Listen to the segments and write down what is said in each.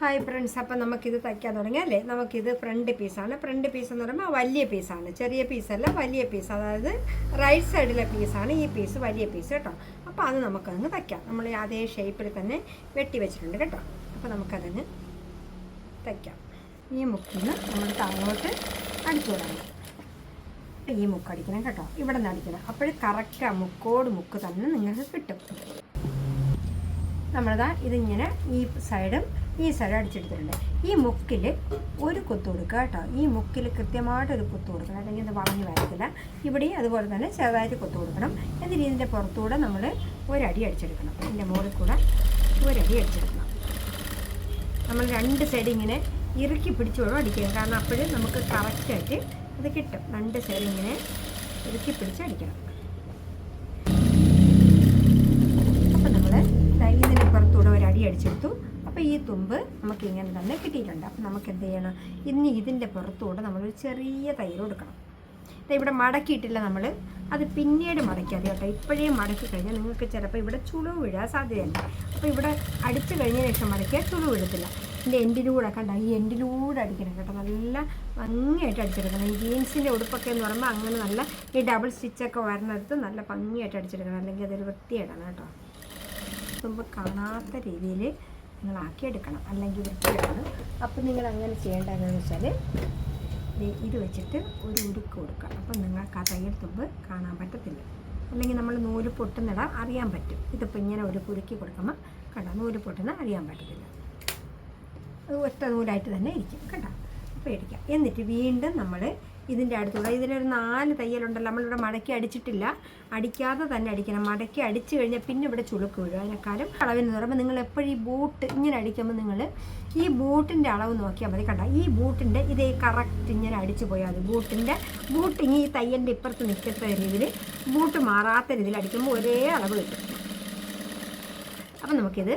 Hi friends അപ്പം നമുക്കിത് തയ്ക്കാൻ തുടങ്ങി അല്ലേ? നമുക്കിത് ഫ്രണ്ട് പീസാണ് ഫ്രണ്ട് പീസ് എന്ന് പറയുമ്പോൾ വലിയ പീസാണ് ചെറിയ പീസല്ല വലിയ പീസ് അതായത് റൈറ്റ് സൈഡിലെ പീസാണ് ഈ പീസ് വലിയ പീസ് കേട്ടോ അപ്പോൾ അത് നമുക്കങ്ങ് തയ്ക്കാം. നമ്മൾ അതേ ഷേപ്പിൽ തന്നെ വെട്ടി വെച്ചിട്ടുണ്ട് കേട്ടോ. അപ്പോൾ നമുക്കതങ്ങ് തയ്ക്കാം. ഈ മുക്കിന് നമ്മൾ താഴോട്ട് അടിച്ചു വിടാം ഈ മുക്ക് അടിക്കണം കേട്ടോ. ഇവിടെ നിന്ന് അടിക്കണം. അപ്പോഴും കറക്റ്റ് ആ മുക്കോട് മുക്ക് തന്നെ നിങ്ങൾക്ക് കിട്ടും. നമ്മളിതാ ഇതിങ്ങനെ ഈ സൈഡും ഈ സൈഡും അടിച്ചെടുത്തിട്ടുണ്ട്. ഈ മുക്കിൽ ഒരു കുത്ത് കൊടുക്കുക കേട്ടോ. ഈ മുക്കിൽ കൃത്യമായിട്ട് ഒരു കുത്ത് കൊടുക്കണം. അല്ലെങ്കിൽ ഇത് വളഞ്ഞു വരത്തില്ല. ഇവിടെയും അതുപോലെ തന്നെ ചെറുതായിട്ട് കുത്ത് കൊടുക്കണം. എന്നിട്ട് ഇതിന്റെ പുറത്തൂടെ നമ്മൾ ഒരടി അടിച്ചെടുക്കണം. ഇതിന്റെ മുകളിൽ കൂടെ ഒരടി അടിച്ചെടുക്കണം. നമ്മൾ രണ്ട് സൈഡ് ഇങ്ങനെ ഇറുക്കി പിടിച്ച് വേണം അടിക്കണം കാരണം അപ്പോഴും നമുക്ക് കറക്റ്റായിട്ട് ഇത് കിട്ടും. രണ്ട് സൈഡ് ഇങ്ങനെ ഇറുക്കി പിടിച്ച് അടിക്കണം അപ്പം നമ്മൾ ഇതിന് പുറത്തൂടെ ഒരു അടി അടിച്ചെടുത്തു. അപ്പോൾ ഈ തുമ്പ് നമുക്ക് ഇങ്ങനെ തന്നെ കിട്ടിയിട്ടുണ്ട്. അപ്പം നമുക്ക് എന്ത് ചെയ്യണം ഇനി ഇതിന്റെ പുറത്തുകൂടെ നമ്മളൊരു ചെറിയ തൈര് കൊടുക്കണം. ഇവിടെ മടക്കിയിട്ടില്ല നമ്മൾ അത് പിന്നീട് മടക്കിയാൽ കേട്ടോ. ഇപ്പോഴേ മടക്കി കഴിഞ്ഞാൽ നിങ്ങൾക്ക് ചിലപ്പോൾ ഇവിടെ ചുളിവ് വീഴാൻ സാധ്യതയുണ്ട്. അപ്പോൾ ഇവിടെ അടിച്ചു കഴിഞ്ഞ ശേഷം മടക്കിയാൽ ചുളിവ് വീഴത്തില്ല. എന്റെ എൻഡിലൂടെ കണ്ട? ഈ എൻഡിലൂടെ അടിക്കണം കേട്ടോ. നല്ല ഭംഗിയായിട്ട് അടിച്ചെടുക്കണം. ഈ ജീൻസിന്റെ ഉടുപ്പൊക്കെ എന്ന് പറയുമ്പോൾ അങ്ങനെ നല്ല ഈ ഡബിൾ സ്റ്റിച്ചൊക്കെ വരുന്നിടത്ത് നല്ല ഭംഗിയായിട്ട് അടിച്ചെടുക്കണം. അല്ലെങ്കിൽ അതൊരു വൃത്തിയിടണം കേട്ടോ. തുമ്പ് കാണാത്ത രീതിയിൽ നിങ്ങൾ ആക്കിയെടുക്കണം. അല്ലെങ്കിൽ വൃത്തിയാണ് അപ്പം നിങ്ങൾ അങ്ങനെ ചെയ്യേണ്ടതെന്ന് വെച്ചാൽ ഇത് വെച്ചിട്ട് ഒരു ഉരുക്ക് കൊടുക്കുക. അപ്പം നിങ്ങൾക്ക് ആ തയ്യൽ തുമ്പ് കാണാൻ പറ്റത്തില്ല. അല്ലെങ്കിൽ നമ്മൾ നൂൽ പൊട്ടുന്നിടാൻ അറിയാൻ പറ്റും. ഇതിപ്പോൾ ഇങ്ങനെ ഒരു കുരുക്കി കൊടുക്കുമ്പോൾ കണ്ട? നൂൽ പൊട്ടുന്ന അറിയാൻ പറ്റത്തില്ല. അത് ഒറ്റ നൂലായിട്ട് തന്നെ ഇരിക്കും. കണ്ട? അപ്പോൾ ഇടിക്കാം എന്നിട്ട് വീണ്ടും നമ്മൾ ഇതിന്റെ അടുത്തൂടെ ഇതിലൊരു നാല് തയ്യലുണ്ടല്ലോ. നമ്മളിവിടെ മടക്കി അടിച്ചിട്ടില്ല. അടിക്കാതെ തന്നെ അടിക്കണം. മടക്കി അടിച്ചു കഴിഞ്ഞാൽ പിന്നെ ഇവിടെ ചുളുക്ക് വീഴും. അതിനെക്കാളും അളവിന് പറയുമ്പോൾ നിങ്ങൾ എപ്പോഴും ഈ ബൂട്ട് ഇങ്ങനെ അടിക്കുമ്പോൾ നിങ്ങൾ ഈ ബൂട്ടിന്റെ അളവ് നോക്കിയാൽ മതി കണ്ട? ഈ ബൂട്ടിന്റെ ഇതേ കറക്റ്റ് ഇങ്ങനെ അടിച്ചു പോയാൽ മതി. ബൂട്ടിന്റെ ബൂട്ട് ഇനി ഈ തയ്യലിന്റെ ഇപ്പുറത്ത് നിൽക്കത്ത രീതിയിൽ ബൂട്ട് മാറാത്ത രീതിയിൽ അടിക്കുമ്പോൾ ഒരേ അളവ് കിട്ടും. അപ്പം നമുക്കിത്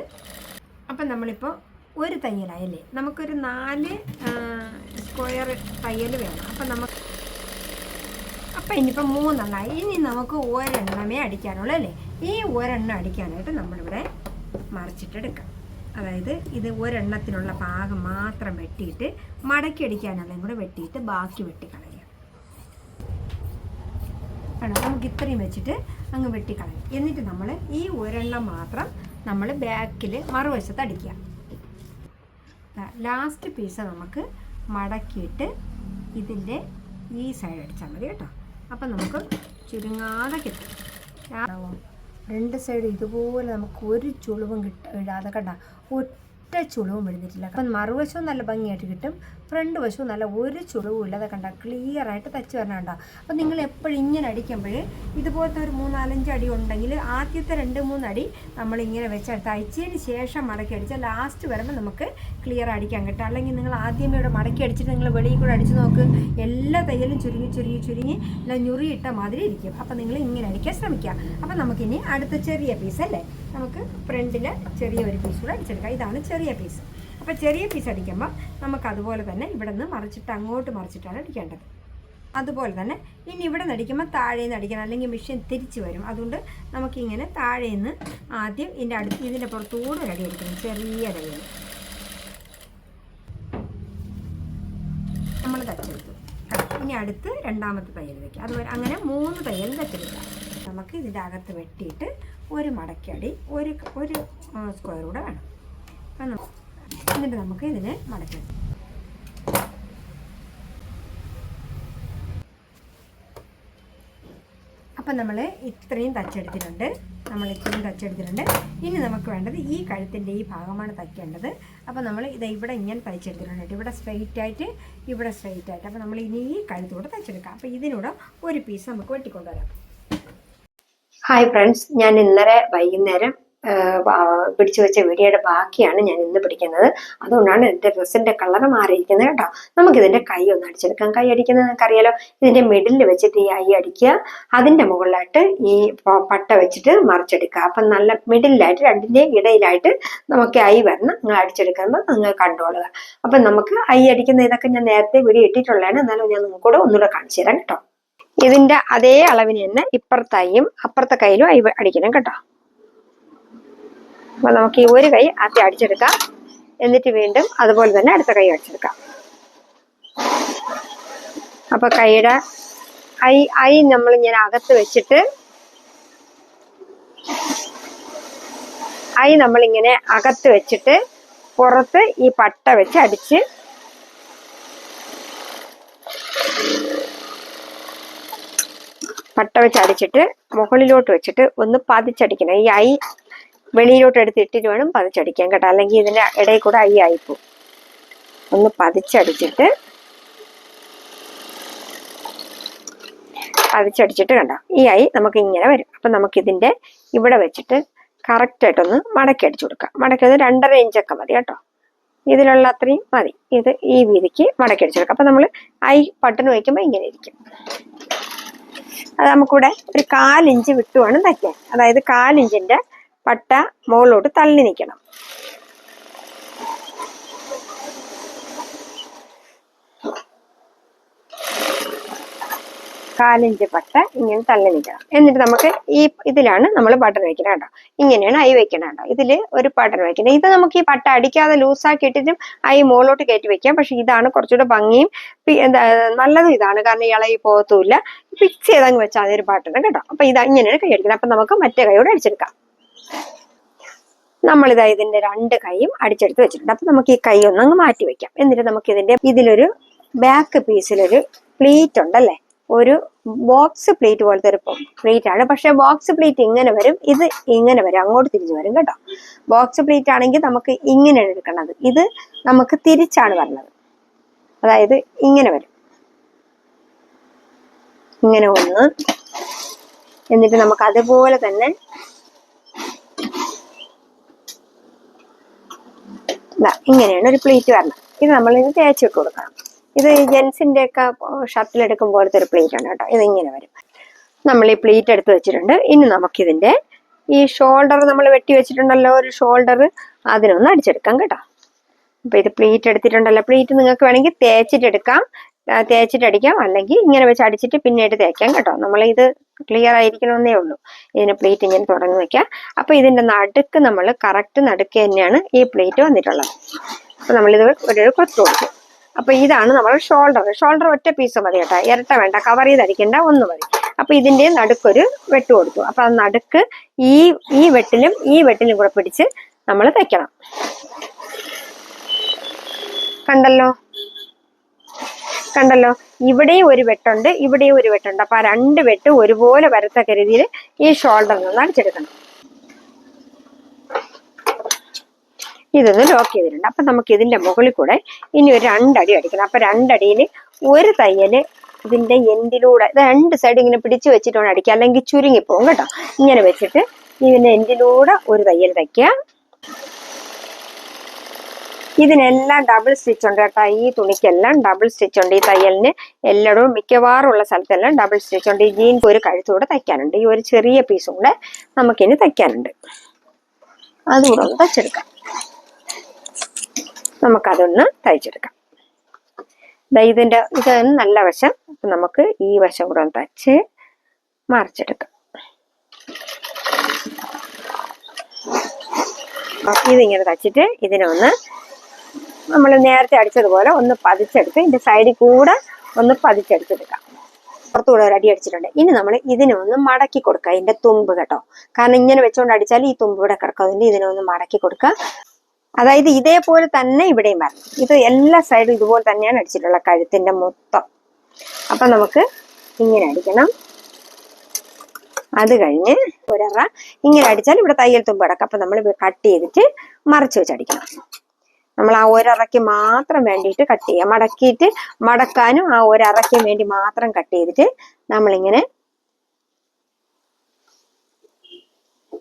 അപ്പം നമ്മളിപ്പോൾ ഒരു തയ്യലായല്ലേ നമുക്കൊരു നാല് സ്ക്വയർ തയ്യൽ വേണം. അപ്പം നമുക്ക് അപ്പം ഇനിയിപ്പം മൂന്നെണ്ണമായി ഇനി നമുക്ക് ഒരെണ്ണമേ അടിക്കാനുള്ളൂ അല്ലേ? ഈ ഒരെണ്ണം അടിക്കാനായിട്ട് നമ്മളിവിടെ മറിച്ചിട്ടെടുക്കാം. അതായത് ഇത് ഒരെണ്ണത്തിനുള്ള ഭാഗം മാത്രം വെട്ടിയിട്ട് മടക്കി അടിക്കാനുള്ളതും കൂടെ വെട്ടിയിട്ട് ബാക്കി വെട്ടിക്കളയാം കാരണം നമുക്ക് ഇത്രയും വെച്ചിട്ട് അങ്ങ് വെട്ടിക്കളയാം. എന്നിട്ട് നമ്മൾ ഈ ഒരെണ്ണം മാത്രം നമ്മൾ ബാക്കിൽ മറുവശത്ത് അടിക്കുക. ലാസ്റ്റ് പീസ് നമുക്ക് മടക്കിയിട്ട് ഇതിന്റെ ഈ സൈഡ് അടിച്ചാൽ മതി കേട്ടോ. അപ്പം നമുക്ക് ചുരുങ്ങാതെ കിട്ടും രണ്ട് സൈഡ് ഇതുപോലെ നമുക്ക് ഒരു ചുളിവും കിട്ട ഇടാതെ കണ്ട ഒറ്റ ചുളിവും വരുന്നിട്ടില്ല അപ്പം മറുവശവും നല്ല ഭംഗിയായിട്ട് കിട്ടും ഫ്രണ്ട് വശവും നല്ല ഒരു ചുളിവും ഇല്ലാതെ കണ്ട ക്ലിയർ ആയിട്ട് തച്ച് വരണണ്ട അപ്പം നിങ്ങൾ എപ്പോഴും ഇങ്ങനെ അടിക്കുമ്പോൾ ഇതുപോലത്തെ ഒരു മൂന്നാലഞ്ച് അടി ഉണ്ടെങ്കിൽ ആദ്യത്തെ രണ്ട് മൂന്നടി നമ്മളിങ്ങനെ വെച്ച് തയ്ച്ചതിന് ശേഷം മടക്കി അടിച്ചാൽ ലാസ്റ്റ് വരുമ്പോൾ നമുക്ക് ക്ലിയർ അടിക്കാൻ കിട്ടും. അല്ലെങ്കിൽ നിങ്ങൾ ആദ്യമേ ഇവിടെ മടക്കി അടിച്ചിട്ട് നിങ്ങൾ വെളിയിൽ കൂടെ അടിച്ച് നോക്ക്. എല്ലാ തയ്യലും ചുരുങ്ങി ചുരുങ്ങി ചുരുങ്ങി എല്ലാം ഞുറിയിട്ട മാതിരി ഇരിക്കും. അപ്പം നിങ്ങൾ ഇങ്ങനെ അടിക്കാൻ ശ്രമിക്കുക. അപ്പം നമുക്കിനി അടുത്ത ചെറിയ പീസ് അല്ലേ? നമുക്ക് ഫ്രണ്ടിൽ ചെറിയ ഒരു പീസ് കൂടെ അടിച്ചെടുക്കാം. ഇതാണ് ചെറിയ പീസ് അപ്പോൾ ചെറിയ പീസ് അടിക്കുമ്പോൾ നമുക്ക് അതുപോലെ തന്നെ ഇവിടെ നിന്ന് മറിച്ചിട്ട് അങ്ങോട്ട് മറിച്ചിട്ടാണ് അടിക്കേണ്ടത്. അതുപോലെ തന്നെ ഇനി ഇവിടെ നിന്ന് അടിക്കുമ്പോൾ താഴെ നിന്ന് അടിക്കണം. അല്ലെങ്കിൽ മെഷീൻ തിരിച്ചു വരും. അതുകൊണ്ട് നമുക്കിങ്ങനെ താഴെ നിന്ന് ആദ്യം ഇതിന്റെ അടുത്ത് ഇതിന്റെ പുറത്തൂടെ അടി അടിക്കണം. ചെറിയ അടികൾ നമ്മൾ തച്ചെടുത്തു ഇനി അടുത്ത് രണ്ടാമത്തെ തയ്യൽ വയ്ക്കുക അതുപോലെ അങ്ങനെ മൂന്ന് തയ്യൽ തച്ചെടുക്കുക നമുക്ക് ഇതിന്റെ അകത്ത് വെട്ടിയിട്ട് ഒരു മടക്കടി ഒരു ഒരു സ്ക്വയർ കൂടെ വേണം. എന്നിട്ട് നമുക്ക് ഇതിനെ മടക്കി അപ്പം നമ്മൾ ഇത്രയും തച്ചെടുത്തിട്ടുണ്ട്. നമ്മൾ ഇത്രയും തച്ചെടുത്തിട്ടുണ്ട്. ഇനി നമുക്ക് വേണ്ടത് ഈ കഴുത്തിന്റെ ഈ ഭാഗമാണ് തയ്ക്കേണ്ടത്. അപ്പോൾ നമ്മൾ ഇത് ഇവിടെ ഇങ്ങനെ തയ്ച്ചെടുത്തിട്ടുണ്ട്. ഇവിടെ സ്ട്രെയിറ്റ് ആയിട്ട് ഇവിടെ സ്ട്രെയിറ്റ് ആയിട്ട്. അപ്പോൾ നമ്മൾ ഇനി ഈ കഴുത്തൂടെ തയ്ച്ചെടുക്കാം. അപ്പോൾ ഇതിനൂടെ ഒരു പീസ് നമുക്ക് വെട്ടിക്കൊണ്ടുവരാം. ഹായ് ഫ്രണ്ട്സ് ഞാൻ ഇന്നലെ വൈകുന്നേരം പിടിച്ചു വെച്ച വീഡിയോയുടെ ബാക്കിയാണ് ഞാൻ ഇന്ന് പിടിക്കുന്നത്. അതുകൊണ്ടാണ് എന്റെ ഡ്രസ്സിന്റെ കളർ മാറിയിരിക്കുന്നത് കേട്ടോ. നമുക്കിതിന്റെ കൈ ഒന്ന് അടിച്ചെടുക്കാം. കൈ അടിക്കുന്നത് നിങ്ങൾക്കറിയാലോ ഇതിന്റെ മിഡിൽ വെച്ചിട്ട് ഈ ഐ അടിക്കുക. അതിന്റെ മുകളിലായിട്ട് ഈ പട്ട വെച്ചിട്ട് മറിച്ചെടുക്കുക. അപ്പം നല്ല മിഡിലായിട്ട് രണ്ടിന്റെയും ഇടയിലായിട്ട് നമുക്ക് ഐ വരണം. നിങ്ങൾ അടിച്ചെടുക്കുന്നത് നിങ്ങൾ കണ്ടുകൊള്ളുക അപ്പം നമുക്ക് ഐ അടിക്കുന്ന ഇതൊക്കെ ഞാൻ നേരത്തെ വീഡിയോ ഇട്ടിട്ടുള്ളതാണ്. എന്നാലും ഞാൻ നിങ്ങൾക്കൂടെ ഒന്നുകൂടെ കാണിച്ചു തരാം കേട്ടോ. ഇതിന്റെ അതേ അളവിന് തന്നെ ഇപ്പുറത്തായും അപ്പുറത്തെ കയ്യിലും അടിക്കണം കേട്ടോ. അപ്പൊ നമുക്ക് ഈ ഒരു കൈ ആദ്യം അടിച്ചെടുക്കാം. എന്നിട്ട് വീണ്ടും അതുപോലെ തന്നെ അടുത്ത കൈ അടിച്ചെടുക്കാം. അപ്പൊ കൈയുടെ ഐ ഐ നമ്മൾ ഇങ്ങനെ അകത്ത് വെച്ചിട്ട് ഐ നമ്മളിങ്ങനെ അകത്ത് വെച്ചിട്ട് പുറത്ത് ഈ പട്ട വെച്ച് അടിച്ച് പട്ട വെച്ച് അടിച്ചിട്ട് മുകളിലോട്ട് വെച്ചിട്ട് ഒന്ന് പതിച്ചടിക്കണം. ഈ ഐ വെളിയിലോട്ട് എടുത്തിട്ടിട്ട് വേണം പതിച്ചടിക്കാൻ കേട്ടോ. അല്ലെങ്കിൽ ഇതിന്റെ ഇടയിൽ കൂടെ ഐ ആയിപ്പോ ഒന്ന് പതിച്ചടിച്ചിട്ട് പതിച്ചടിച്ചിട്ട് കണ്ടോ? ഈ ഐ നമുക്ക് ഇങ്ങനെ വരും. അപ്പൊ നമുക്ക് ഇതിന്റെ ഇവിടെ വെച്ചിട്ട് കറക്റ്റായിട്ടൊന്ന് മടക്കി അടിച്ചു കൊടുക്കാം. മടക്കി അത് രണ്ടര ഇഞ്ചൊക്കെ മതി കേട്ടോ. ഇതിലുള്ള അത്രയും മതി. ഇത് ഈ വീതിക്ക് മടക്കി അടിച്ചു കൊടുക്കാം. അപ്പൊ നമ്മൾ ഐ ബട്ടൺ വയ്ക്കുമ്പോൾ ഇങ്ങനെ ഇരിക്കും. അത് നമുക്കിവിടെ ഒരു കാലിഞ്ച് വിട്ടുവാണ് വേണം തയ്ക്കാൻ. അതായത് കാലിഞ്ചിന്റെ പട്ട മുകളിലോട്ട് തള്ളി നിൽക്കണം. കാലിഞ്ച് പട്ട ഇങ്ങനെ തള്ളി നിൽക്കണം. എന്നിട്ട് നമുക്ക് ഈ ഇതിലാണ് നമ്മൾ ബട്ടൺ വെക്കണം കേട്ടോ ഇങ്ങനെയാണ് ഐ വെക്കണം കേട്ടോ ഇതിൽ ഒരു ബട്ടൺ വെക്കണം. ഇത് നമുക്ക് ഈ പട്ട അടിക്കാതെ ലൂസാക്കി ഇട്ടിട്ടും ഐ മുകളിലോട്ട് കയറ്റി വെക്കാം. പക്ഷെ ഇതാണ് കുറച്ചുകൂടെ ഭംഗിയും എന്താ നല്ലതും ഇതാണ്. കാരണം ഇളകി പോകത്തുമില്ല. ഫിക്സ് ചെയ്തങ്ങ് വെച്ചാൽ അതൊരു ബട്ടൺ കേട്ടോ. അപ്പൊ ഇത് ഇങ്ങനെയാണ് കൈ അടിക്കുന്നത് അപ്പൊ നമുക്ക് മറ്റേ കൈയോടെ അടിച്ചെടുക്കാം. നമ്മളിതാ ഇതിന്റെ രണ്ട് കൈയും അടിച്ചെടുത്ത് വെച്ചിട്ടുണ്ട്. അപ്പൊ നമുക്ക് ഈ കൈ ഒന്നങ്ങ് മാറ്റി വെക്കാം. എന്നിട്ട് നമുക്ക് ഇതിന്റെ ഇതിലൊരു ബാക്ക് പീസിലൊരു പ്ലീറ്റ് ഉണ്ടല്ലേ? ഒരു ബോക്സ് പ്ലേറ്റ് പോലത്തെ ഒരു പ്ലേറ്റ് ആണ്. പക്ഷെ ബോക്സ് പ്ലേറ്റ് ഇങ്ങനെ വരും ഇത് ഇങ്ങനെ വരും അങ്ങോട്ട് തിരിഞ്ഞു വരും കേട്ടോ. ബോക്സ് പ്ലേറ്റ് ആണെങ്കിൽ നമുക്ക് ഇങ്ങനെയാണ് എടുക്കേണ്ടത് ഇത് നമുക്ക് തിരിച്ചാണ് വരുന്നത് അതായത് ഇങ്ങനെ വരും. ഇങ്ങനെ ഒന്ന് എന്നിട്ട് നമുക്ക് അതുപോലെ തന്നെ ഇങ്ങനെയാണ് ഒരു പ്ലേറ്റ് വരണം ഇത് നമ്മൾ ഇത് തേച്ചിട്ട് കൊടുക്കണം. ഇത് ജെൻസിന്റെ ഒക്കെ എടുക്കുമ്പോൾ പോലത്തെ ഒരു പ്ലേറ്റ് ആണ് കേട്ടോ. ഇത് ഇങ്ങനെ വരും. നമ്മൾ ഈ പ്ലേറ്റ് എടുത്ത് വെച്ചിട്ടുണ്ട്. ഇനി നമുക്കിതിന്റെ ഈ ഷോൾഡർ നമ്മൾ വെട്ടി വെച്ചിട്ടുണ്ടല്ലോ ഒരു ഷോൾഡർ അതിനൊന്ന് അടിച്ചെടുക്കാം കേട്ടോ. അപ്പൊ ഇത് പ്ലേറ്റ് എടുത്തിട്ടുണ്ടല്ലോ. പ്ലേറ്റ് നിങ്ങൾക്ക് വേണമെങ്കിൽ തേച്ചിട്ട് എടുക്കാം. ആ, തേച്ചിട്ട് അടിക്കാം. അല്ലെങ്കിൽ ഇങ്ങനെ വെച്ച് അടിച്ചിട്ട് പിന്നീട് തേക്കാം കേട്ടോ. നമ്മൾ ഇത് ക്ലിയർ ആയിരിക്കണമെന്നേ ഉള്ളൂ. ഇതിന് പ്ലേറ്റ് ഇങ്ങനെ തുടങ്ങി വെക്കാം. അപ്പൊ ഇതിന്റെ നടുക്ക് നമ്മൾ കറക്റ്റ് നടുക്ക് തന്നെയാണ് ഈ പ്ലേറ്റ് വന്നിട്ടുള്ളത്. അപ്പൊ നമ്മളിത് ഒരു കൊത്തു കൊടുക്കും. അപ്പൊ ഇതാണ് നമ്മൾ ഷോൾഡർ ഷോൾഡർ ഒറ്റ പീസ് മതി കേട്ടോ. ഇരട്ട വേണ്ട. കവർ ചെയ്ത് അടിക്കേണ്ട ഒന്ന് മതി. അപ്പൊ ഇതിന്റെ നടുക്കൊരു വെട്ട് കൊടുത്തു. അപ്പൊ നടുക്ക് ഈ ഈ വെട്ടിലും ഈ വെട്ടിലും കൂടെ പിടിച്ച് നമ്മൾ തയ്ക്കണം. കണ്ടല്ലോ? കണ്ടല്ലോ? ഇവിടെയും ഒരു വെട്ടുണ്ട് ഇവിടെയും ഒരു വെട്ടുണ്ട്. അപ്പൊ ആ രണ്ട് വെട്ട് ഒരുപോലെ വരത്തക്ക രീതിയിൽ ഈ ഷോൾഡറിൽ നിന്ന് അടിച്ചെടുക്കണം. ഇതൊന്ന് ലോക്ക് ചെയ്തിട്ടുണ്ട്. അപ്പൊ നമുക്ക് ഇതിന്റെ മുകളിൽ കൂടെ ഇനി ഒരു രണ്ടടി അടിക്കണം. അപ്പൊ രണ്ടടിയിൽ ഒരു തയ്യൽ ഇതിന്റെ എൻഡിലൂടെ രണ്ട് സൈഡ് ഇങ്ങനെ പിടിച്ചു വെച്ചിട്ട് വേണം അടിക്കുക. അല്ലെങ്കിൽ ചുരുങ്ങിപ്പോകും കേട്ടോ. ഇങ്ങനെ വെച്ചിട്ട് ഇതിന്റെ എൻഡിലൂടെ ഒരു തയ്യൽ തയ്ക്കുക ഇതിനെല്ലാം ഡബിൾ സ്റ്റിച്ച് ഉണ്ട് കേട്ടോ. ഈ തുണിക്കെല്ലാം ഡബിൾ സ്റ്റിച്ച് ഉണ്ട്. ഈ തയ്യലിന് എല്ലായിടവും മിക്കവാറും ഉള്ള സ്ഥലത്തെല്ലാം ഡബിൾ സ്റ്റിച്ച് ഉണ്ട്. ഈ ജീൻസ് ഒരു കഴുത്തൂടെ തയ്ക്കാനുണ്ട്. ഈ ഒരു ചെറിയ പീസും കൂടെ നമുക്കിനി തയ്ക്കാനുണ്ട്. അതുകൂടെ ഒന്ന് തയ്ച്ചെടുക്കാം. നമുക്കതൊന്ന് തയ്ച്ചെടുക്കാം. ദാ ഇതിന്റെ ഇത് നല്ല വശം. നമുക്ക് ഈ വശം കൂടെ ഒന്ന് തയ്ച്ച് മറിച്ചെടുക്കാം. ഇതിങ്ങനെ തച്ചിട്ട് ഇതിനെ ഒന്ന് നമ്മൾ നേരത്തെ അടിച്ചതുപോലെ ഒന്ന് പതിച്ചെടുത്ത് ഇതിന്റെ സൈഡിൽ കൂടെ ഒന്ന് പതിച്ചെടുത്തെടുക്കാം. പുറത്തുകൂടെ ഒരു അടി അടിച്ചിട്ടുണ്ട്. ഇനി നമ്മൾ ഇതിനെ ഒന്ന് മടക്കി കൊടുക്കുക. ഇതിന്റെ തുമ്പ് കേട്ടോ. കാരണം ഇങ്ങനെ വെച്ചുകൊണ്ട് അടിച്ചാൽ ഈ തുമ്പ് ഇവിടെ കിടക്കും. ഇതിനെ ഒന്ന് മടക്കി കൊടുക്കുക. അതായത് ഇതേപോലെ തന്നെ ഇവിടെയും വരണം. ഇത് എല്ലാ സൈഡും ഇതുപോലെ തന്നെയാണ് അടിച്ചിട്ടുള്ളത് കഴുത്തിന്റെ മൊത്തം. അപ്പൊ നമുക്ക് ഇങ്ങനെ അടിക്കണം. അത് കഴിഞ്ഞ് ഒരറ. ഇങ്ങനെ അടിച്ചാൽ ഇവിടെ തയ്യൽ തുമ്പ് അടക്കം. അപ്പൊ നമ്മൾ കട്ട് ചെയ്തിട്ട് മറിച്ച് വെച്ച് അടിക്കണം. നമ്മൾ ആ ഒരറയ്ക്ക് മാത്രം വേണ്ടിയിട്ട് കട്ട് ചെയ്യാം മടക്കിയിട്ട് മടക്കാനും ആ ഒരറയ്ക്ക് വേണ്ടി മാത്രം കട്ട് ചെയ്തിട്ട് നമ്മളിങ്ങനെ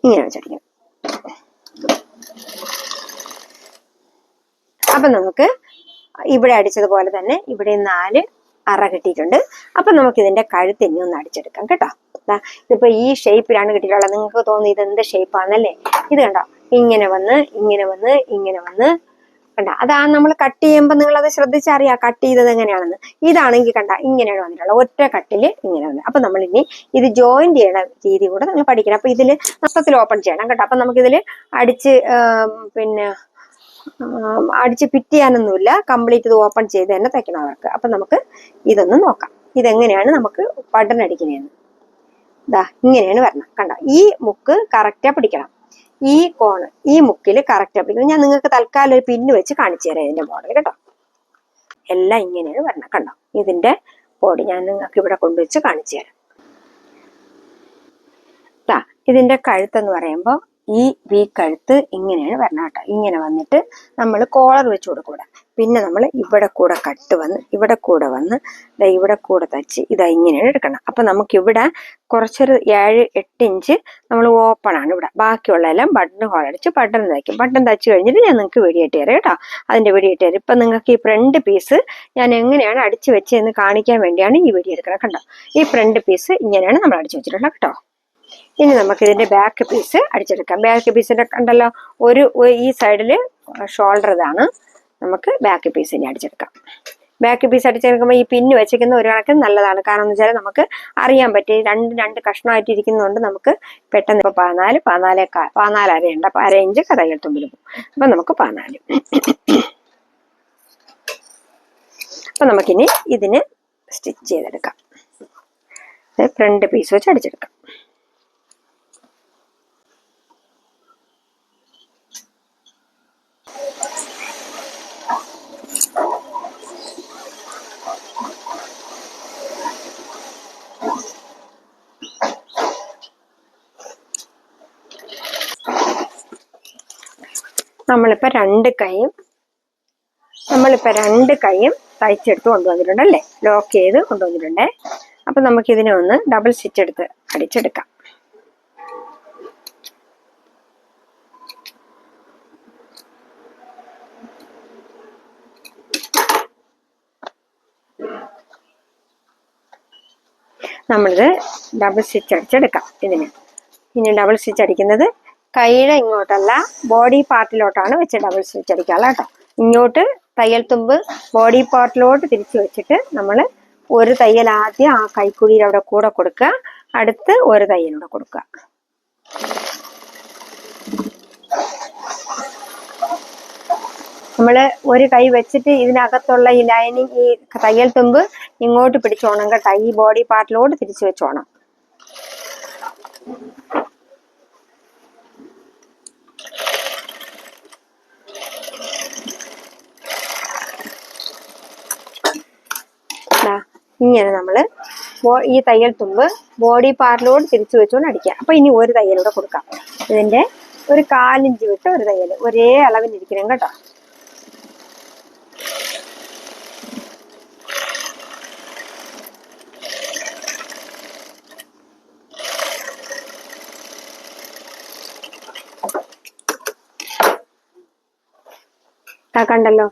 ഇങ്ങനെ വെച്ചടിക്കണം അപ്പൊ നമുക്ക് ഇവിടെ അടിച്ചതുപോലെ തന്നെ ഇവിടെ നാല് അറ കിട്ടിയിട്ടുണ്ട്. അപ്പൊ കഴുത്ത് ഇനി ഒന്ന് അടിച്ചെടുക്കാം കേട്ടോ. ദാ ഇതിപ്പോ ഈ ഷേപ്പിലാണ് കിട്ടിയിട്ടുള്ളത്. നിങ്ങൾക്ക് തോന്നുന്നു ഇത് എന്ത് ഷേപ്പാണല്ലേ ഇത് കണ്ടോ? ഇങ്ങനെ വന്ന് ഇങ്ങനെ വന്ന് ഇങ്ങനെ വന്ന്. കണ്ട? അതാ നമ്മൾ കട്ട് ചെയ്യുമ്പോൾ നിങ്ങൾ അത് ശ്രദ്ധിച്ചറിയാം. കട്ട് ചെയ്തത് എങ്ങനെയാണെന്ന്. ഇതാണെങ്കിൽ കണ്ട ഇങ്ങനെയാണ് വന്നിട്ടുള്ളത്. ഒറ്റ കട്ടിൽ ഇങ്ങനെ വന്നത് അപ്പൊ നമ്മൾ ഇനി ഇത് ജോയിന്റ് ചെയ്യണ രീതി കൂടെ നിങ്ങൾ പഠിക്കണം. അപ്പൊ ഇതിൽ നഷ്ടത്തിൽ ഓപ്പൺ ചെയ്യണം കേട്ടോ. അപ്പൊ നമുക്കിതിൽ അടിച്ച് പിന്നെ അടിച്ച് ഫിറ്റ് ചെയ്യാനൊന്നുമില്ല. കംപ്ലീറ്റ് ഇത് ഓപ്പൺ ചെയ്ത് തന്നെ തയ്ക്കണം അവർക്ക്. അപ്പം നമുക്ക് ഇതൊന്ന് നോക്കാം. ഇതെങ്ങനെയാണ് നമുക്ക് ബട്ടൺ അടിക്കുന്നതെന്ന്. ഇതാ ഇങ്ങനെയാണ് വരണം. കണ്ട? ഈ മുക്ക് കറക്റ്റാ പിടിക്കണം. ഈ കോണ് ഈ മുക്കിൽ കറക്റ്റാ പിടിക്കണം. ഞാൻ നിങ്ങൾക്ക് തൽക്കാലം ഒരു പിന്ന് വെച്ച് കാണിച്ചു തരാം ഇതിന്റെ മോഡൽ കേട്ടോ. എല്ലാം ഇങ്ങനെയാണ് വരണം. കണ്ടോ? ഇതിന്റെ ബോഡി ഞാൻ നിങ്ങൾക്ക് ഇവിടെ കൊണ്ടുവച്ച് കാണിച്ചു തരാം. ഇതിന്റെ കഴുത്തെന്ന് പറയുമ്പോൾ ഈ വി കഴുത്ത് ഇങ്ങനെയാണ് വരണം കേട്ടോ. ഇങ്ങനെ വന്നിട്ട് നമ്മൾ കോളർ വെച്ച് കൊടുക്കൂടെ പിന്നെ നമ്മൾ ഇവിടെ കൂടെ കട്ട് വന്ന് ഇവിടെ കൂടെ വന്ന് ദാ ഇവിടെ കൂടെ തച്ച് ഇതാ ഇങ്ങനെയാണ് എടുക്കണം. അപ്പം നമുക്കിവിടെ കുറച്ചൊരു ഏഴ് എട്ട് ഇഞ്ച് നമ്മൾ ഓപ്പൺ ആണ് ഇവിടെ. ബാക്കിയുള്ള എല്ലാം ബട്ടൺ ഹോൾ അടിച്ച് ബട്ടൺ തയ്ക്കും. ബട്ടൺ തച്ച് കഴിഞ്ഞിട്ട് ഞാൻ നിങ്ങൾക്ക് വെടിയിട്ട് തരാം കേട്ടോ. അതിന്റെ വെടിയിട്ട് തരാം. ഇപ്പം നിങ്ങൾക്ക് ഈ ഫ്രണ്ട് പീസ് ഞാൻ എങ്ങനെയാണ് അടിച്ച് വെച്ചതെന്ന് കാണിക്കാൻ വേണ്ടിയാണ് ഈ വെടിയെടുക്കണം കണ്ടോ? ഈ ഫ്രണ്ട് പീസ് ഇങ്ങനെയാണ് നമ്മൾ അടിച്ച് വെച്ചിട്ടുള്ളത് കേട്ടോ. ഇനി നമുക്ക് ഇതിന്റെ ബാക്ക് പീസ് അടിച്ചെടുക്കാം ബാക്ക് പീസിന്റെ കണ്ടല്ലോ ഒരു ഈ സൈഡിൽ ഷോൾഡർ ഇതാണ്. നമുക്ക് ബാക്ക് പീസ് ഇനി അടിച്ചെടുക്കാം. ബാക്ക് പീസ് അടിച്ചെടുക്കുമ്പോൾ ഈ പിന്ന് വെച്ചിരിക്കുന്ന ഒരു കണക്കിന് നല്ലതാണ്. കാരണം എന്ന് വെച്ചാൽ നമുക്ക് അറിയാൻ പറ്റി. രണ്ട് രണ്ട് കഷ്ണമായിട്ട് ഇരിക്കുന്നതുകൊണ്ട് നമുക്ക് പെട്ടെന്ന് ഇപ്പൊ പതിനാല് പതിനാലേ കാ പതിനാല് അരയുണ്ട് അപ്പൊ അര ഇഞ്ച് കഥകൾ തുമ്പിൽ പോകും. അപ്പൊ നമുക്ക് പതിനാല്. അപ്പൊ നമുക്കിനി ഇതിന് സ്റ്റിച്ച് ചെയ്തെടുക്കാം. ഫ്രണ്ട് പീസ് വെച്ച് അടിച്ചെടുക്കാം. നമ്മളിപ്പോ രണ്ട് കൈയും നമ്മളിപ്പോ രണ്ട് കൈയും തയ്ച്ചെടുത്ത് കൊണ്ടുവന്നിട്ടുണ്ട് അല്ലേ? ലോക്ക് ചെയ്ത് കൊണ്ടുവന്നിട്ടുണ്ട്. അപ്പൊ നമുക്ക് ഇതിനെ ഒന്ന് ഡബിൾ സ്റ്റിച്ച് എടുത്ത് അടിച്ചെടുക്കാം. നമ്മളിത് ഡബിൾ സ്റ്റിച്ച് അടിച്ചെടുക്കാം ഇതിന്. ഇനി ഡബിൾ സ്റ്റിച്ച് അടിക്കുന്നത് കൈയുടെ ഇങ്ങോട്ടല്ല ബോഡി പാർട്ടിലോട്ടാണ് വെച്ച് ഡബിൾ സ്റ്റിച്ച് അടിക്കുക കേട്ടോ. ഇങ്ങോട്ട് തയ്യൽ തുമ്പ് ബോഡി പാർട്ടിലോട്ട് തിരിച്ചു വെച്ചിട്ട് നമ്മൾ ഒരു തയ്യൽ ആദ്യം ആ കൈക്കുഴിയിൽ അവിടെ കൂടെ കൊടുക്കുക അടുത്ത് ഒരു തയ്യലൂടെ കൊടുക്കുക. നമ്മൾ ഒരു കൈ വെച്ചിട്ട് ഇതിനകത്തുള്ള ഈ ലൈനിങ് ഈ തയ്യൽ തുമ്പ് ഇങ്ങോട്ട് പിടിച്ചോണം കേട്ടോ. ഈ ബോഡി പാർട്ടിലോട്ട് തിരിച്ചു വെച്ചോണം ഇങ്ങനെ നമ്മൾ ഈ തയ്യൽ തുമ്പ് ബോഡി പാർട്ടിലോട് തിരിച്ചു വെച്ചുകൊണ്ട് അടിക്കുക അപ്പം ഇനി ഒരു തയ്യൽ തയ്യലൂടെ കൊടുക്കാം. ഇതിന്റെ ഒരു കാലിഞ്ച് വിട്ട് ഒരു തയ്യൽ ഒരേ അളവിലിരിക്കണം കേട്ടോ. കണ്ടല്ലോ.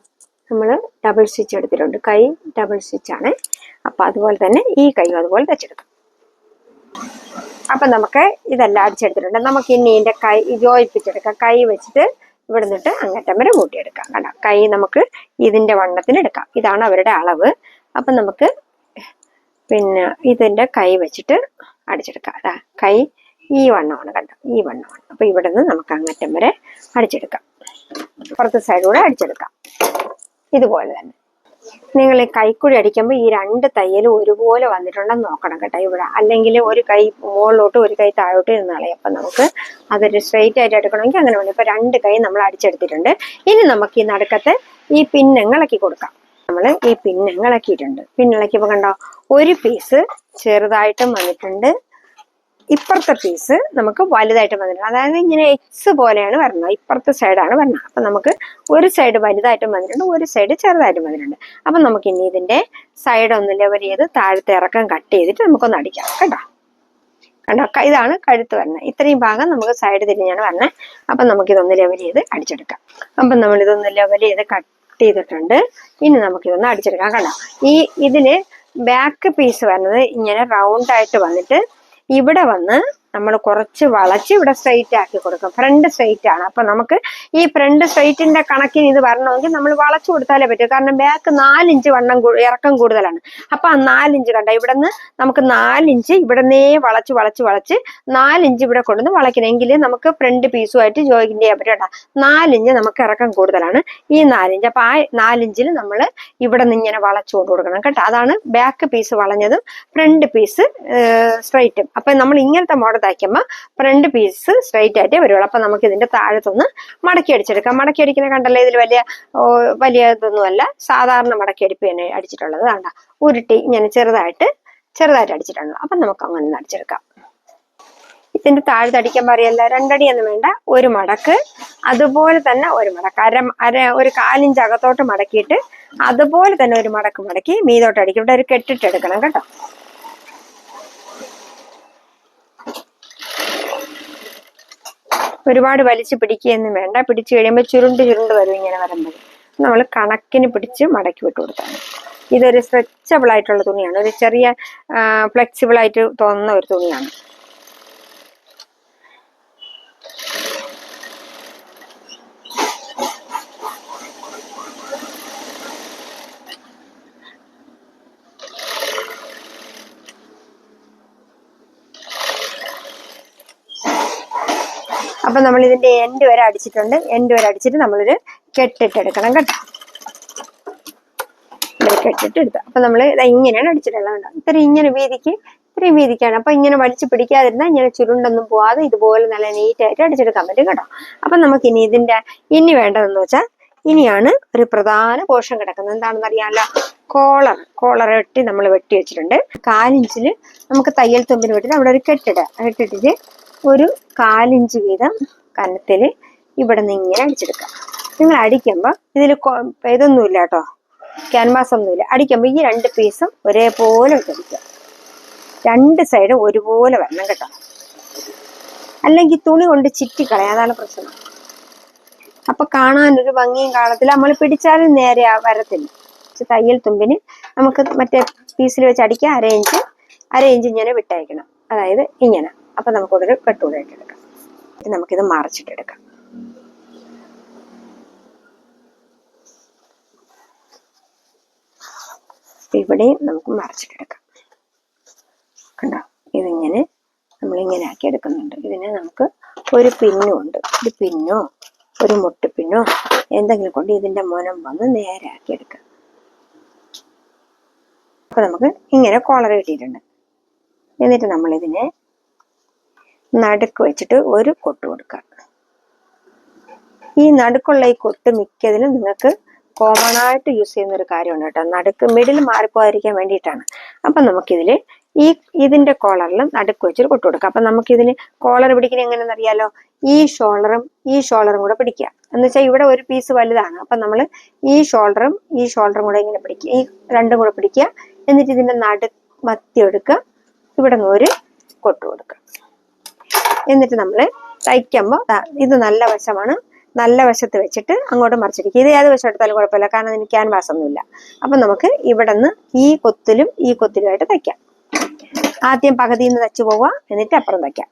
നമ്മൾ ഡബിൾ സ്റ്റിച്ച് എടുത്തിട്ടുണ്ട്. കൈ ഡബിൾ സ്റ്റിച്ച് ആണ്. അപ്പൊ അതുപോലെ തന്നെ ഈ കൈ അതുപോലെ വെച്ചെടുക്കാം. അപ്പൊ നമുക്ക് ഇതെല്ലാം അടിച്ചെടുത്തിട്ടുണ്ട്. നമുക്ക് ഇനി ഇതിന്റെ കൈ യോജിപ്പിച്ചെടുക്കാം കൈ വെച്ചിട്ട് ഇവിടെ നിന്നിട്ട് അങ്ങറ്റം വരെ കൂട്ടിയെടുക്കാം കണ്ടോ കൈ നമുക്ക് ഇതിന്റെ വണ്ണത്തിന് എടുക്കാം. ഇതാണ് അവരുടെ അളവ്. അപ്പൊ നമുക്ക് പിന്നെ ഇതിന്റെ കൈ വെച്ചിട്ട് അടിച്ചെടുക്കാം. അതാ കൈ ഈ വണ്ണമാണ് കണ്ടോ? ഈ വണ്ണമാണ്. അപ്പൊ ഇവിടെ നിന്ന് നമുക്ക് അങ്ങറ്റം വരെ അടിച്ചെടുക്കാം. പുറത്തെ സൈഡിലൂടെ അടിച്ചെടുക്കാം. ഇതുപോലെ തന്നെ. നിങ്ങൾ ഈ കൈക്കുഴി അടിക്കുമ്പോൾ ഈ രണ്ട് തയ്യലും ഒരുപോലെ വന്നിട്ടുണ്ടെന്ന് നോക്കണം കേട്ടോ ഇവിടെ. അല്ലെങ്കിൽ ഒരു കൈ മുകളിലോട്ട് ഒരു കൈ താഴോട്ട് കളയും. അപ്പം നമുക്ക് അതൊരു സ്ട്രെയിറ്റ് ആയിട്ട് എടുക്കണമെങ്കിൽ അങ്ങനെ വേണം. ഇപ്പം രണ്ട് കൈ നമ്മൾ അടിച്ചെടുത്തിട്ടുണ്ട്. ഇനി നമുക്ക് ഈ നടുക്കത്തെ ഈ പിന്നങ്ങളക്കി കൊടുക്കാം. നമ്മൾ ഈ പിന്നങ്ങളക്കിയിട്ടുണ്ട് പിന്നിളക്കിയപ്പോൾ കണ്ടോ ഒരു പീസ് ചെറുതായിട്ടും വന്നിട്ടുണ്ട്. ഇപ്പുറത്തെ പീസ് നമുക്ക് വലുതായിട്ട് വന്നിട്ടുണ്ട്. അതായത് ഇങ്ങനെ എക്സ് പോലെയാണ് വരുന്നത് ഇപ്പുറത്തെ സൈഡാണ് വരുന്നത് അപ്പം നമുക്ക് ഒരു സൈഡ് വലുതായിട്ടും വന്നിട്ടുണ്ട് ഒരു സൈഡ് ചെറുതായിട്ടും വന്നിട്ടുണ്ട്. അപ്പം നമുക്ക് ഇനി ഇതിന്റെ സൈഡ് ഒന്ന് ലെവൽ ചെയ്ത് താഴത്തെ ഇറക്കം കട്ട് ചെയ്തിട്ട് നമുക്കൊന്ന് അടിക്കാം. കേട്ടോ? കണ്ടോ? ഇതാണ് കഴുത്ത് വരുന്നത് ഇത്രയും ഭാഗം നമുക്ക് സൈഡ് തിരിഞ്ഞാണ് വരുന്നത് അപ്പം നമുക്കിതൊന്ന് ലെവൽ ചെയ്ത് അടിച്ചെടുക്കാം. അപ്പം നമ്മൾ ഇതൊന്ന് ലെവൽ ചെയ്ത് കട്ട് ചെയ്തിട്ടുണ്ട്. ഇനി നമുക്കിതൊന്ന് അടിച്ചെടുക്കാം. കണ്ടോ? ഈ ഇതിന് ബാക്ക് പീസ് വരുന്നത് ഇങ്ങനെ റൗണ്ട് ആയിട്ട് വന്നിട്ട് ഇവിടെ വന്ന് നമ്മൾ കുറച്ച് വളച്ച് ഇവിടെ സ്ട്രെയിറ്റ് ആക്കി കൊടുക്കും. ഫ്രണ്ട് സ്ട്രെയിറ്റ് ആണ്. അപ്പൊ നമുക്ക് ഈ ഫ്രണ്ട് സ്ട്രെയിറ്റിന്റെ കണക്കിന് ഇത് വരണമെങ്കിൽ നമ്മൾ വളച്ചു കൊടുത്താലേ പറ്റൂ. കാരണം ബാക്ക് നാലിഞ്ച് വണ്ണം ഇറക്കം കൂടുതലാണ്. അപ്പൊ ആ നാലിഞ്ച് കണ്ട ഇവിടെ നിന്ന് നമുക്ക് നാലിഞ്ച് ഇവിടെ നിന്നേ വളച്ച് വളച്ച് വളച്ച് നാലിഞ്ച് ഇവിടെ കൊണ്ടുവന്ന് വളയ്ക്കണമെങ്കിൽ നമുക്ക് ഫ്രണ്ട് പീസുമായിട്ട് ജോയിൻ ചെയ്യാൻ പറ്റും കേട്ടോ. നാലിഞ്ച് നമുക്ക് ഇറക്കം കൂടുതലാണ് ഈ നാലിഞ്ച് അപ്പൊ ആ നാലിഞ്ചിൽ നമ്മൾ ഇവിടെ നിന്ന് ഇങ്ങനെ വളച്ചു കൊണ്ട് കൊടുക്കണം കേട്ടോ. അതാണ് ബാക്ക് പീസ് വളഞ്ഞതും ഫ്രണ്ട് പീസ് സ്ട്രൈറ്റും അപ്പൊ നമ്മൾ ഇങ്ങനത്തെ മോഡൽ തയ്ക്കുമ്പോൾ ഫ്രണ്ട് പീസ് സ്ട്രൈറ്റ് ആയിട്ടേ വരുള്ളൂ. അപ്പം നമുക്ക് ഇതിന്റെ താഴത്തൊന്ന് മടക്കി അടിച്ചെടുക്കാം. മടക്കി അടിക്കുന്ന കണ്ടല്ലേ ഇതിൽ വലിയ വലിയ ഇതൊന്നുമല്ല. സാധാരണ മടക്കി അടിപ്പ് തന്നെ അടിച്ചിട്ടുള്ളത്. കണ്ട ഉരുട്ടി ഇങ്ങനെ ചെറുതായിട്ട് ചെറുതായിട്ട് അടിച്ചിട്ടുള്ളൂ അപ്പം നമുക്ക് അങ്ങനെ അടിച്ചെടുക്കാം. ഇതിന്റെ താഴത്ത് അടിക്കാൻ പറയല്ല രണ്ടടിയൊന്നും വേണ്ട. ഒരു മടക്ക്. അതുപോലെ തന്നെ ഒരു മടക്ക്. അര അര ഒരു കാലിഞ്ച് അകത്തോട്ട് മടക്കിയിട്ട് അതുപോലെ തന്നെ ഒരു മടക്ക് മടക്കി മീതോട്ട് അടിക്കും. ഇവിടെ ഒരു കെട്ടിട്ടെടുക്കണം കേട്ടോ. ഒരുപാട് വലിച്ചു പിടിക്കുകയൊന്നും വേണ്ട. പിടിച്ചു കഴിയുമ്പോൾ ചുരുണ്ട് ചുരുണ്ട് വരും ഇങ്ങനെ വരുമ്പോൾ നമ്മൾ കണക്കിന് പിടിച്ച് മടക്കി വിട്ട് കൊടുത്താൽ മതി. ഇതൊരു സ്ട്രെച്ചബിൾ ആയിട്ടുള്ള തുണിയാണ്. ഒരു ചെറിയ ഫ്ലെക്സിബിൾ ആയിട്ട് തോന്നുന്ന ഒരു തുണിയാണ്. അപ്പൊ നമ്മൾ ഇതിന്റെ എൻഡ് വരെ അടിച്ചിട്ടുണ്ട്. എൻഡ് വരെ അടിച്ചിട്ട് നമ്മളൊരു കെട്ടിട്ട് എടുക്കണം കേട്ടോ. കെട്ടിട്ട് എടുത്തു അപ്പൊ നമ്മൾ ഇങ്ങനെയാണ് അടിച്ചിട്ടുള്ളത് കണ്ടോ ഇത്രയും ഇങ്ങനെ വീതിക്ക് ഇത്രയും വീതിക്കാണ്. അപ്പൊ ഇങ്ങനെ വലിച്ചു പിടിക്കാതിരുന്നാൽ ഇങ്ങനെ ചുരുണ്ടൊന്നും പോവാതെ ഇതുപോലെ നല്ല നീറ്റായിട്ട് അടിച്ചെടുക്കാൻ പറ്റും കേട്ടോ. അപ്പൊ നമുക്ക് ഇനി ഇതിന്റെ ഇനി വേണ്ടതെന്ന് വെച്ചാൽ ഇനിയാണ് ഒരു പ്രധാന പോർഷൻ കിടക്കുന്നത്. എന്താണെന്ന് അറിയാമല്ലോ കോളർ. കോളർ വെട്ടി നമ്മൾ വെട്ടി വെച്ചിട്ടുണ്ട്. കാലിഞ്ചിൽ നമുക്ക് തയ്യൽ തുമ്പിന് വെട്ടിട്ട് അവിടെ ഒരു കെട്ടിട. കെട്ടിട്ടിട്ട് ഒരു കാലിഞ്ച് വീതം കനത്തിൽ ഇവിടെ നിന്ന് ഇങ്ങനെ അടിച്ചെടുക്കാം നിങ്ങൾ അടിക്കുമ്പോൾ ഇതിൽ ഇതൊന്നുമില്ല കേട്ടോ. ക്യാൻവാസ് ഒന്നുമില്ല. അടിക്കുമ്പോൾ ഈ രണ്ട് പീസും ഒരേപോലെ വിട്ടടിക്കാം രണ്ട് സൈഡും ഒരുപോലെ വരണം കേട്ടോ. അല്ലെങ്കിൽ തുണി കൊണ്ട് ചിറ്റിക്കളയാം അതാണ് പ്രശ്നം. അപ്പൊ കാണാൻ ഒരു ഭംഗിയും കാണത്തില്ല. നമ്മൾ പിടിച്ചാലും നേരെ വരത്തില്ല. തയ്യൽ തുമ്പിന് നമുക്ക് മറ്റേ പീസിൽ വെച്ച് അടിക്കാം അര ഇഞ്ച് ഇഞ്ച് ഇങ്ങനെ വിട്ടയക്കണം. അതായത് ഇങ്ങനെ. അപ്പൊ നമുക്കൊരു കെട്ടൂടെ എടുക്കാം. നമുക്കിത് മറച്ചിട്ടെടുക്കാം ഇവിടെയും നമുക്ക് മറച്ചിട്ടെടുക്കാം കണ്ടോ? ഇതിങ്ങനെ നമ്മളിങ്ങനെ ആക്കി എടുക്കുന്നുണ്ട്. ഇതിന് നമുക്ക് ഒരു പിന്നും ഉണ്ട്. ഒരു പിന്നോ ഒരു മുട്ടുപിന്നോ എന്തെങ്കിലും കൊണ്ട് ഇതിന്റെ മുനം വന്ന് നേരെ ആക്കി എടുക്കാം. അപ്പൊ നമുക്ക് ഇങ്ങനെ കോളർ കിട്ടിയിട്ടുണ്ട് എന്നിട്ട് നമ്മൾ ഇതിനെ നടുക്ക് വെച്ചിട്ട് ഒരു കൊട്ട് കൊടുക്കുക ഈ നടുക്കുള്ള ഈ കൊട്ട് മിക്കതിലും നിങ്ങൾക്ക് കോമൺ ആയിട്ട് യൂസ് ചെയ്യുന്ന ഒരു കാര്യമാണ് കേട്ടോ. നടുക്ക് മിഡിൽ മാറിപ്പോകാതിരിക്കാൻ വേണ്ടിയിട്ടാണ്. അപ്പം നമുക്കിതിൽ ഈ ഇതിന്റെ കോളറിൽ നടുക്ക് വെച്ചൊരു കൊട്ട് കൊടുക്കാം. അപ്പം നമുക്കിതിന് കോളർ പിടിക്കുന്ന എങ്ങനെയാണെന്ന് അറിയാലോ? ഈ ഷോൾഡറും ഈ ഷോൾഡറും കൂടെ പിടിക്കുക. എന്ന് വെച്ചാൽ ഇവിടെ ഒരു പീസ് വലുതാണ്. അപ്പം നമ്മൾ ഈ ഷോൾഡറും ഈ ഷോൾഡറും കൂടെ ഇങ്ങനെ പിടിക്കുക. ഈ രണ്ടും കൂടെ പിടിക്കുക. എന്നിട്ട് ഇതിന്റെ നടു മത്തി എടുക്കുക ഇവിടെ നിന്ന് ഒരു കൊട്ട് കൊടുക്കുക. എന്നിട്ട് നമ്മൾ തയ്ക്കുമ്പോൾ ഇത് നല്ല വശമാണ്. നല്ല വശത്ത് വെച്ചിട്ട് അങ്ങോട്ട് മറിച്ചിരിക്കും ഇത് ഏത് വശം എടുത്താലും കുഴപ്പമില്ല കാരണം ഇതിന് ക്യാൻവാസ് ഒന്നുമില്ല. അപ്പൊ നമുക്ക് ഇവിടെ നിന്ന് ഈ കൊത്തിലും ഈ കൊത്തിലുമായിട്ട് തയ്ക്കാം. ആദ്യം പകുതിയിൽ നിന്ന് തച്ചു പോവുക എന്നിട്ട് അപ്പുറം തയ്ക്കാം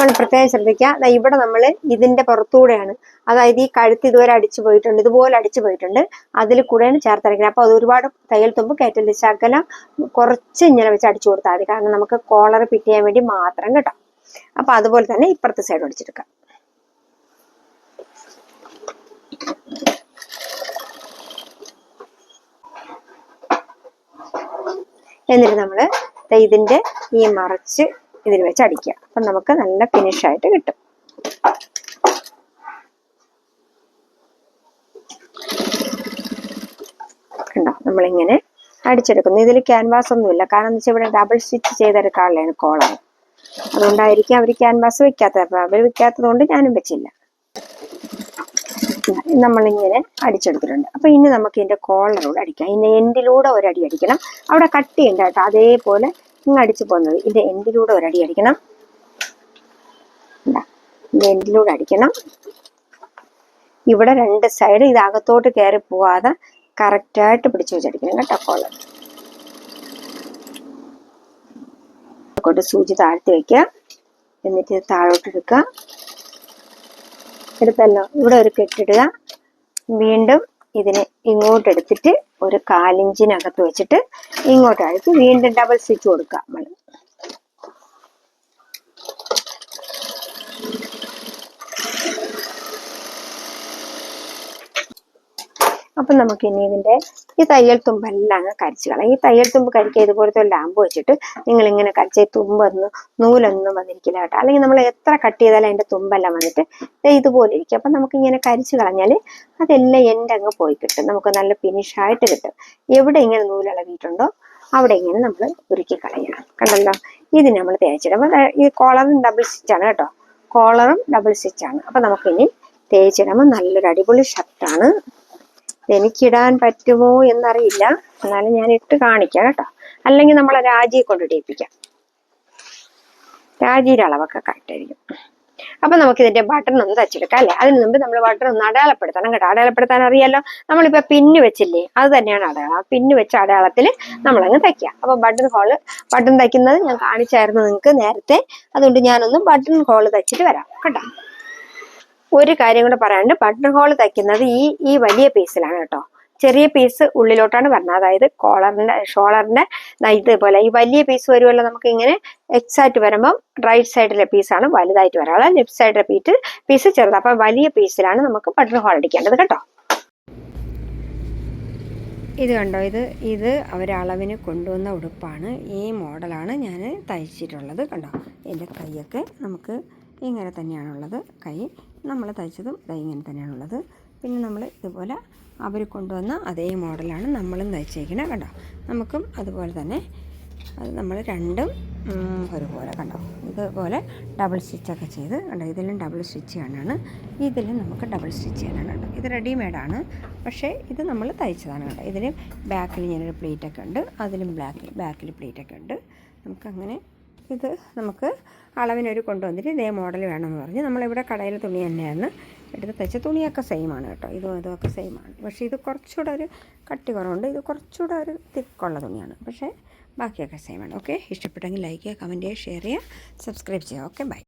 നമ്മൾ പ്രത്യേകം ശ്രദ്ധിക്കുക. ഇവിടെ നമ്മൾ ഇതിന്റെ പുറത്തൂടെയാണ്. അതായത് ഈ കഴുത്ത് ഇതുവരെ അടിച്ചു പോയിട്ടുണ്ട്. ഇതുപോലെ അടിച്ചു പോയിട്ടുണ്ട്. അതിൽ കൂടെയാണ് ചേർത്തരയ്ക്കുന്നത് അപ്പോൾ അത് ഒരുപാട് തയ്യൽ തുമ്പ് കയറ്റൽ ശകലം കുറച്ച് ഇങ്ങനെ വെച്ച് അടിച്ചു കൊടുത്താൽ മതി. കാരണം നമുക്ക് കോളർ ഫിറ്റ് ചെയ്യാൻ വേണ്ടി മാത്രം കേട്ടോ. അപ്പൊ അതുപോലെ തന്നെ ഇപ്പുറത്തെ സൈഡ് അടിച്ചെടുക്കാം എന്നിട്ട് നമ്മൾ ഇതിന്റെ ഈ മറച്ച് ഇതിൽ വെച്ച് അടിക്കുക. അപ്പം നമുക്ക് നല്ല ഫിനിഷ് ആയിട്ട് കിട്ടും. കണ്ടോ? നമ്മളിങ്ങനെ അടിച്ചെടുക്കുന്നു. ഇതിൽ ക്യാൻവാസ് ഒന്നുമില്ല. കാരണം എന്താ വെച്ചാൽ ഇവിടെ ഡബിൾ സ്റ്റിച്ച് ചെയ്തെടുക്കാനുള്ളതാണ് കോളർ അതുകൊണ്ടായിരിക്കും അവർ ക്യാൻവാസ് വെക്കാത്തത്. അപ്പം അവർ വെക്കാത്തത് കൊണ്ട് ഞാനും വെച്ചില്ല. നമ്മളിങ്ങനെ അടിച്ചെടുത്തിട്ടുണ്ട്. അപ്പോൾ ഇനി നമുക്ക് ഇതിന്റെ കോളറൂടെ അടിക്കാം. ഇതിന്റെ എൻഡിലൂടെ ഒരടി അടിക്കണം. അവിടെ കട്ട് ചെയ്യണ്ട കേട്ടോ. അതേപോലെ ഇങ്ങ് അടിച്ചു പോകുന്നത് ഇതിന്റെ എൻഡിലൂടെ ഒരടി അടിക്കണം. ഇതാ, ഇതിന്റെ എൻഡിലൂടെ അടിക്കണം. ഇവിടെ രണ്ട് സൈഡ് ഇത് അകത്തോട്ട് കയറി പോവാതെ കറക്റ്റായിട്ട് പിടിച്ചു വെച്ചടിക്കണം കേട്ടോ കോളർ കൊണ്ട് സൂചി താഴ്ത്തി വെക്കുക. എന്നിട്ട് താഴോട്ട് എടുക്കുക. എടുത്തല്ലോ ഇവിടെ ഒരു കെട്ടിടുക. വീണ്ടും ഇതിനെ ഇങ്ങോട്ട് എടുത്തിട്ട് ഒരു കാലിഞ്ചിനകത്ത് വെച്ചിട്ട് ഇങ്ങോട്ട് അഴിച്ച് വീണ്ടും ഡബിൾ സ്റ്റിച്ച് കൊടുക്കുക നമ്മൾ അപ്പം നമുക്ക് ഇനി ഇതിന്റെ ഈ തയ്യൽ തുമ്പെല്ലാം അങ്ങ് കരിച്ചു കളയാം. ഈ തയ്യൽ തുമ്പ് കരിക്കുക ഇതുപോലത്തെ ഒരു ലാമ്പ് വെച്ചിട്ട് നിങ്ങൾ ഇങ്ങനെ കരിച്ച ഈ തുമ്പൊന്നും നൂലൊന്നും വന്നിരിക്കില്ല കേട്ടോ. അല്ലെങ്കിൽ നമ്മൾ എത്ര കട്ട് ചെയ്താലും അതിന്റെ തുമ്പെല്ലാം വന്നിട്ട് ഇതുപോലെ ഇരിക്കും. അപ്പം നമുക്ക് ഇങ്ങനെ കരിച്ചു കളഞ്ഞാൽ അതെല്ലാം എന്റെ അങ്ങ് പോയി കിട്ടും. നമുക്ക് നല്ല ഫിനിഷായിട്ട് കിട്ടും. എവിടെ ഇങ്ങനെ നൂലിളകിയിട്ടുണ്ടോ അവിടെ ഇങ്ങനെ നമ്മൾ ഉരുക്കി കളയണം കണ്ടല്ലോ? ഇത് നമ്മൾ തേച്ചിടുമ്പോൾ ഈ കോളറും ഡബിൾ സ്റ്റിച്ചാണ് കേട്ടോ. കോളറും ഡബിൾ സ്റ്റിച്ചാണ് അപ്പം നമുക്കിനി തേച്ചിടുമ്പോൾ നല്ലൊരു അടിപൊളി ഷർട്ടാണ് എനിക്കിടാൻ പറ്റുമോ എന്നറിയില്ല. എന്നാലും ഞാൻ ഇട്ട് കാണിക്കാം കേട്ടോ. അല്ലെങ്കിൽ നമ്മൾ രാജിയെ കൊണ്ട് ഇടിയിപ്പിക്കാം. രാജിയുടെ അളവൊക്കെ കറക്റ്റ് ആയിരിക്കും. അപ്പൊ നമുക്ക് ഇതിന്റെ ബട്ടൺ ഒന്ന് തച്ചെടുക്കാം അല്ലെ? അതിന് മുമ്പ് നമ്മൾ ബട്ടൺ ഒന്ന് അടയാളപ്പെടുത്തണം കേട്ടോ. അടയാളപ്പെടുത്താൻ അറിയാലോ? നമ്മളിപ്പോ പിന്ന് വെച്ചില്ലേ? അത് തന്നെയാണ് അടയാളം. പിന്ന് വെച്ച അടയാളത്തിൽ നമ്മളങ്ങ് തയ്ക്കുക അപ്പൊ ബട്ടൺ ഹോൾ ബട്ടൺ തയ്ക്കുന്നത് ഞാൻ കാണിച്ചായിരുന്നു നിങ്ങൾക്ക് നേരത്തെ. അതുകൊണ്ട് ഞാനൊന്ന് ബട്ടൺ ഹോൾ തച്ചിട്ട് വരാം കേട്ടോ. ഒരു കാര്യം കൂടെ പറയാണ്ട് ബട്ടൺ ഹോൾ തയ്ക്കുന്നത് ഈ ഈ വലിയ പീസിലാണ് കേട്ടോ. ചെറിയ പീസ് ഉള്ളിലോട്ടാണ് വരുന്നത് അതായത് കോളറിന്റെ ഷോളറിന്റെ ഇതുപോലെ. ഈ വലിയ പീസ് വരുമല്ലോ നമുക്ക് ഇങ്ങനെ എക്സാക്ട് വരുമ്പം റൈറ്റ് സൈഡിലെ പീസാണ് വലുതായിട്ട് വരാറ് ലെഫ്റ്റ് സൈഡിലെ പീസ് പീസ് ചെറുത്. അപ്പം വലിയ പീസിലാണ് നമുക്ക് ബട്ടൺ ഹോൾ അടിക്കേണ്ടത് കേട്ടോ. ഇത് കണ്ടോ? ഇത് ഇത് അവരളവിന് കൊണ്ടുവന്ന ഉടുപ്പാണ്. ഈ മോഡലാണ് ഞാൻ തയ്ച്ചിട്ടുള്ളത്. കണ്ടോ? എന്റെ കൈയൊക്കെ നമുക്ക് ഇങ്ങനെ തന്നെയാണുള്ളത്. കൈ നമ്മൾ തയ്ച്ചതും ഇങ്ങനെ തന്നെയാണുള്ളത്. പിന്നെ നമ്മൾ ഇതുപോലെ അവർ കൊണ്ടുവന്ന അതേ മോഡലാണ് നമ്മളും തയ്ച്ചേക്കുന്നത് കണ്ടോ? നമുക്കും അതുപോലെ തന്നെ അത് നമ്മൾ രണ്ടും ഒരുപോലെ കണ്ടോ? ഇതുപോലെ ഡബിൾ സ്റ്റിച്ചൊക്കെ ചെയ്ത് കണ്ടോ? ഇതിലും ഡബിൾ സ്റ്റിച്ച് ചെയ്യാനാണ്. ഇതിലും നമുക്ക് ഡബിൾ സ്റ്റിച്ച് ചെയ്യാനാണ് കേട്ടോ ഇത് റെഡിമെയ്ഡാണ് പക്ഷേ ഇത് നമ്മൾ തയ്ച്ചതാണ് കണ്ടോ? ഇതിലും ബാക്കിൽ ഞാനൊരു പ്ലേറ്റൊക്കെ ഉണ്ട്. അതിലും ബ്ലാക്കിൽ ബാക്കിൽ പ്ലേറ്റൊക്കെ ഉണ്ട്. നമുക്കങ്ങനെ ഇത് നമുക്ക് അളവിനൊരു കൊണ്ടുവന്നിട്ട് ഇതേ മോഡൽ വേണമെന്ന് പറഞ്ഞ്. നമ്മളിവിടെ കടയിൽ തുണി തന്നെയാണ് എടുത്ത് തയ്ച്ച തുണിയൊക്കെ സെയിം ആണ് കേട്ടോ. ഇതും ഇതുമൊക്കെ സെയിം ആണ്. പക്ഷേ ഇത് കുറച്ചുകൂടെ ഒരു കട്ടി കുറവുണ്ട്. ഇത് കുറച്ചുകൂടെ ഒരു തിക്കുള്ള തുണിയാണ്. പക്ഷേ ബാക്കിയൊക്കെ സെയിം ആണ്. ഓക്കെ ഇഷ്ടപ്പെട്ടെങ്കിൽ ലൈക്ക് ചെയ്യുക കമന്റ് ചെയ്യുക ഷെയർ ചെയ്യുക സബ്സ്ക്രൈബ് ചെയ്യുക. Okay by